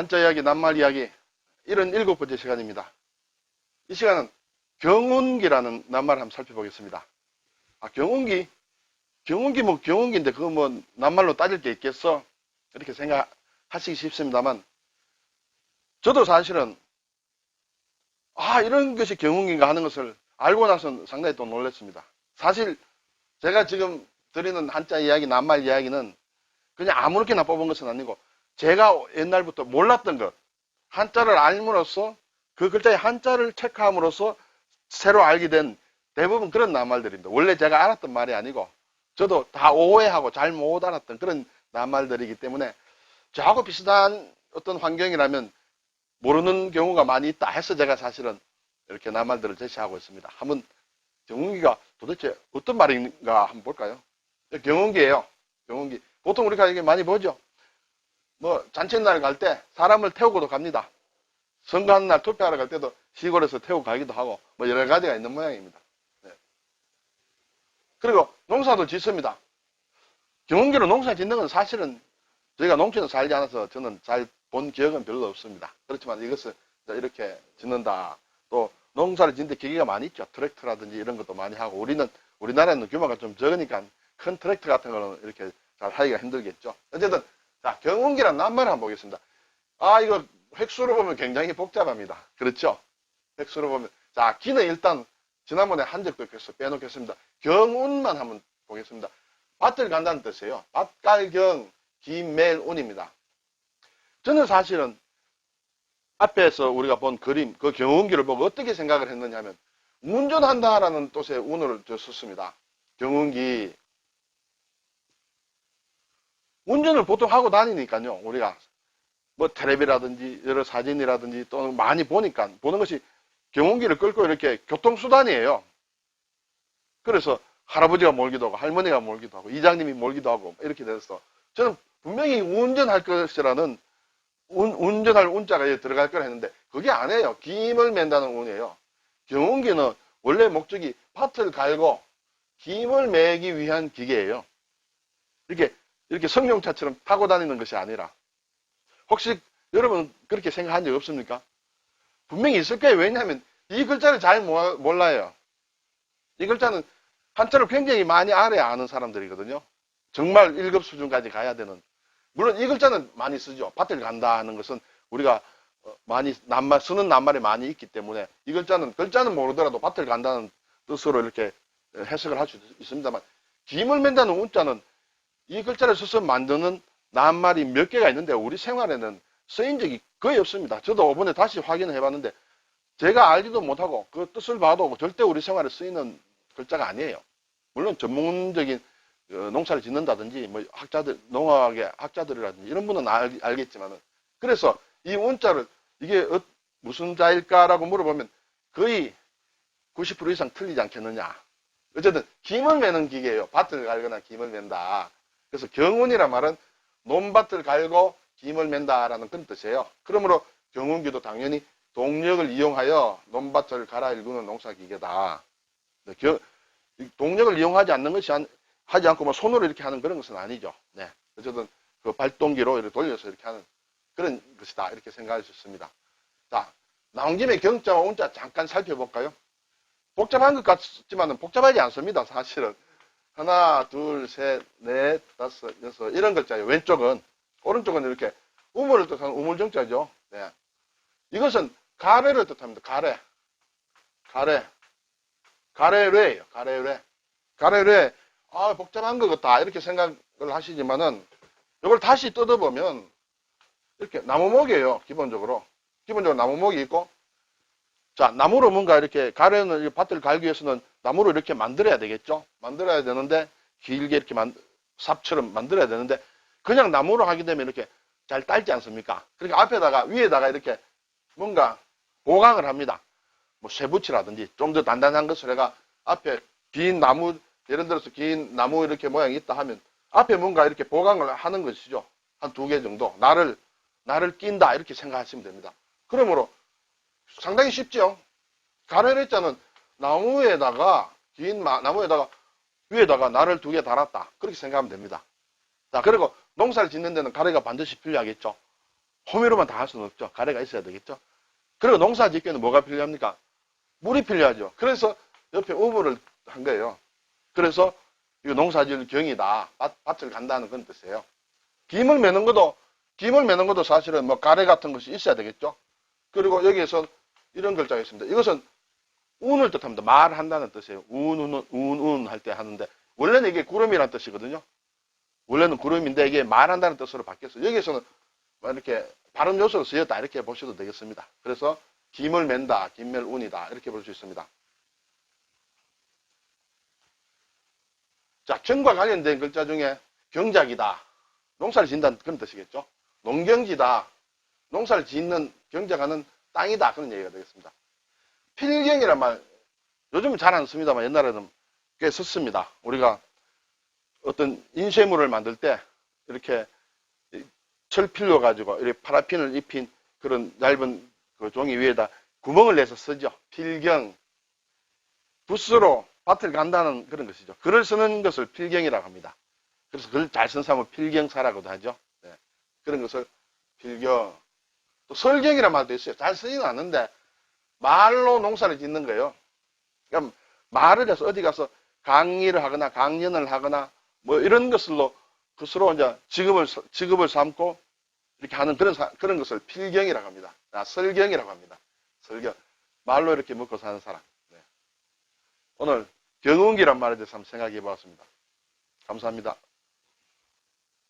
한자 이야기, 낱말 이야기 이런 일곱 번째 시간입니다. 이 시간은 경운기라는 낱말을 한번 살펴보겠습니다. 아, 경운기? 경운기 뭐 경운기인데 그거 뭐 낱말로 따질 게 있겠어? 이렇게 생각하시기 쉽습니다만 저도 사실은 아 이런 것이 경운기인가 하는 것을 알고 나서는 상당히 또 놀랐습니다. 사실 제가 지금 드리는 한자 이야기, 낱말 이야기는 그냥 아무렇게나 뽑은 것은 아니고 제가 옛날부터 몰랐던 것, 한자를 알므로써 그 글자의 한자를 체크함으로써 새로 알게 된 대부분 그런 낱말들입니다. 원래 제가 알았던 말이 아니고 저도 다 오해하고 잘 못 알았던 그런 낱말들이기 때문에 저하고 비슷한 어떤 환경이라면 모르는 경우가 많이 있다 해서 제가 사실은 이렇게 낱말들을 제시하고 있습니다. 한번 경운기가 도대체 어떤 말인가 한번 볼까요? 경운기예요. 경운기. 보통 우리가 이게 많이 보죠. 뭐 잔칫날 갈 때 사람을 태우고도 갑니다. 선거하는 날 투표하러 갈 때도 시골에서 태우고 가기도 하고 뭐 여러 가지가 있는 모양입니다. 네. 그리고 농사도 짓습니다. 경운기로 농사 짓는 건 사실은 저희가 농촌에 살지 않아서 저는 잘 본 기억은 별로 없습니다. 그렇지만 이것을 이렇게 짓는다. 또 농사를 짓는데 기계가 많이 있죠. 트랙터라든지 이런 것도 많이 하고 우리는 우리나라는 규모가 좀 적으니까 큰 트랙터 같은 거는 이렇게 잘 하기가 힘들겠죠. 어쨌든 자 경운기란 낱말을 한번 보겠습니다. 아 이거 획수로 보면 굉장히 복잡합니다. 그렇죠? 획수로 보면 자 기는 일단 지난번에 한 적도 있겠어 빼놓겠습니다. 경운만 한번 보겠습니다. 밭을 간다는 뜻이에요. 밭갈경 김멜운입니다. 저는 사실은 앞에서 우리가 본 그림, 그 경운기를 보고 어떻게 생각을 했느냐 하면 운전한다라는 뜻의 운을 저 썼습니다. 경운기. 운전을 보통 하고 다니니까요. 우리가 뭐 텔레비라든지 여러 사진이라든지 또는 많이 보니까 보는 것이 경운기를 끌고 이렇게 교통수단이에요. 그래서 할아버지가 몰기도 하고 할머니가 몰기도 하고 이장님이 몰기도 하고 이렇게 돼서 저는 분명히 운전할 것이라는 운, 운전할 운자가 들어갈 거라 했는데 그게 아니에요. 김을 맨다는 운이에요. 경운기는 원래 목적이 밭을 갈고 김을 매기 위한 기계예요. 이렇게 이렇게 성룡차처럼 타고 다니는 것이 아니라 혹시 여러분 그렇게 생각한 적 없습니까? 분명히 있을 거예요. 왜냐하면 이 글자를 잘 모- 몰라요. 이 글자는 한자를 굉장히 많이 알아야 아는 사람들이거든요. 정말 1급 수준까지 가야 되는. 물론 이 글자는 많이 쓰죠. 밭을 간다 하는 것은 우리가 어, 많이 낱말, 쓰는 낱말이 많이 있기 때문에 이 글자는, 글자는 모르더라도 밭을 간다는 뜻으로 이렇게 해석을 할 수 있습니다만 김을 맨다는 운자는 이 글자를 써서 만드는 낱말이 몇 개가 있는데 우리 생활에는 쓰인 적이 거의 없습니다. 저도 이번에 다시 확인을 해봤는데 제가 알지도 못하고 그 뜻을 봐도 절대 우리 생활에 쓰이는 글자가 아니에요. 물론 전문적인 어, 농사를 짓는다든지 뭐 학자들 농학의 학자들이라든지 이런 분은 알, 알겠지만은 그래서 이 운자를 이게 어- 무슨 자일까라고 물어보면 거의 90% 이상 틀리지 않겠느냐. 어쨌든 김을 매는 기계예요. 밭을 갈거나 김을 맨다. 그래서 경운이란 말은 논밭을 갈고 김을 맨다라는 그런 뜻이에요. 그러므로 경운기도 당연히 동력을 이용하여 논밭을 갈아 일구는 농사기계다. 네, 동력을 이용하지 않는 것이 안- 하지 않고 뭐 손으로 이렇게 하는 그런 것은 아니죠. 네. 어쨌든 그 발동기로 이렇게 돌려서 이렇게 하는 그런 것이다. 이렇게 생각할 수 있습니다. 자, 나온 김에 경자와 운자 잠깐 살펴볼까요? 복잡한 것 같지만은 복잡하지 않습니다. 사실은. 하나, 둘, 셋, 넷, 다섯, 여섯 이런 글자예요. 왼쪽은 오른쪽은 이렇게 우물을 뜻하는 우물정자죠. 네. 이것은 가래를 뜻합니다. 가래. 가래. 가래뢰예요. 가래뢰. 가래뢰. 아, 복잡한 것 같다. 이렇게 생각을 하시지만은 이걸 다시 뜯어보면 이렇게 나무목이에요. 기본적으로. 기본적으로 나무목이 있고 자, 나무로 뭔가 이렇게 가래는 이 밭을 갈기 위해서는 나무로 이렇게 만들어야 되겠죠. 만들어야 되는데 길게 이렇게 만 삽처럼 만들어야 되는데 그냥 나무로 하게 되면 이렇게 잘 딸지 않습니까? 그러니까 앞에다가 위에다가 이렇게 뭔가 보강을 합니다. 뭐 쇠붙이라든지 좀 더 단단한 것을 해가 앞에 긴 나무 예를 들어서 긴 나무 이렇게 모양이 있다 하면 앞에 뭔가 이렇게 보강을 하는 것이죠. 한 두 개 정도 나를 나를 낀다 이렇게 생각하시면 됩니다. 그러므로 상당히 쉽죠. 가래레자는 나무에다가 긴 마- 나무에다가 위에다가 나를 두 개 달았다 그렇게 생각하면 됩니다. 자 그리고 농사를 짓는 데는 가래가 반드시 필요하겠죠. 호미로만 다 할 수는 없죠. 가래가 있어야 되겠죠. 그리고 농사 짓기에는 뭐가 필요합니까? 물이 필요하죠. 그래서 옆에 우물을 한 거예요. 그래서 이거 농사 지을 경이다. 밭, 밭을 간다는 그런 뜻이에요. 김을 매는 것도, 김을 매는 것도 사실은 뭐 가래 같은 것이 있어야 되겠죠. 그리고 여기에서 이런 글자가 있습니다. 이것은 운을 뜻합니다. 말한다는 뜻이에요. 운, 운, 운, 운 할 때 하는데, 원래는 이게 구름이라는 뜻이거든요. 원래는 구름인데 이게 말한다는 뜻으로 바뀌었어요. 여기에서는 뭐 이렇게 발음 요소로 쓰였다. 이렇게 보셔도 되겠습니다. 그래서 김을 맨다, 김멸운이다. 이렇게 볼 수 있습니다. 자, 경과 관련된 글자 중에 경작이다. 농사를 짓는다는 그런 뜻이겠죠. 농경지다. 농사를 짓는 경작하는 땅이다. 그런 얘기가 되겠습니다. 필경이란 말, 요즘은 잘 안 씁니다만 옛날에는 꽤 썼습니다. 우리가 어떤 인쇄물을 만들 때 이렇게 철필로 가지고 이렇게 파라핀을 입힌 그런 얇은 그 종이 위에다 구멍을 내서 쓰죠. 필경. 붓으로 밭을 간다는 그런 것이죠. 글을 쓰는 것을 필경이라고 합니다. 그래서 글 잘 쓴 사람은 필경사라고도 하죠. 네. 그런 것을 필경. 또 설경이라는 말도 있어요. 잘 쓰지는 않는데 말로 농사를 짓는 거예요. 그럼 말을 해서 어디 가서 강의를 하거나 강연을 하거나 뭐 이런 것으로 그스로 이제 직업을 직업을 삼고 이렇게 하는 그런 사- 그런 것을 필경이라고 합니다. 아, 설경이라고 합니다. 설경 말로 이렇게 먹고 사는 사람. 네. 오늘 경운기란 말에 대해서 한번 생각해 보았습니다. 감사합니다.